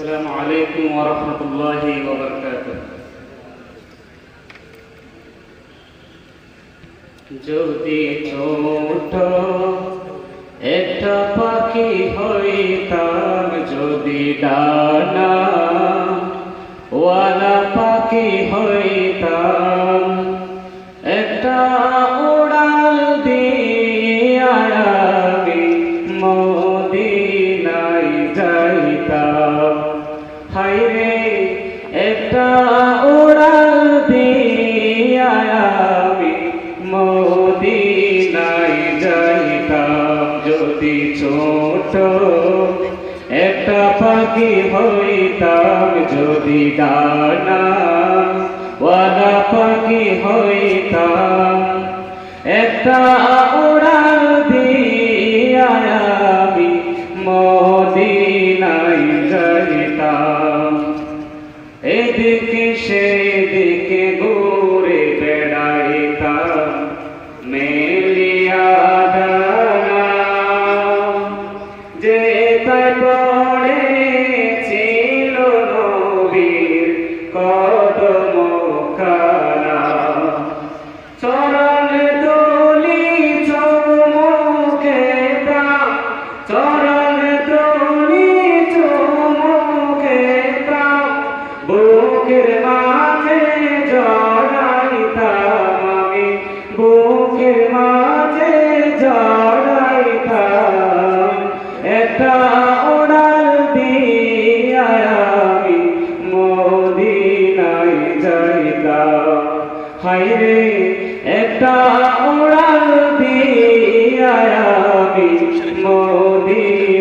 السلام عليكم ورحمة الله وبركاته যদি ছোট একটা পাখি হইতাম যদি ডানা ওয়ালা পাখি হইতাম একটা উড়াল দিয়া আমি মদিনায় যাইতাম হাইরে একটা উড়াল দিয়া আমি মদিনায় যাইতাম। যদি ছোট, একটা পাখি হইতাম। যদি ডানা ওয়ালা পাখি হইতাম। একটা এদিকে সেদিকে ঘুরে বেড়াইতাম মেলিয়া যে তাই বুকের মাঝে জড়াইতাম আমি। বুকের মাঝে জড়াইতাম একটা ওড়াল দিয়া আমি মদিনায় যাইতাম। হাইরে একটা উড়াল দিয়া আমি মদিনায়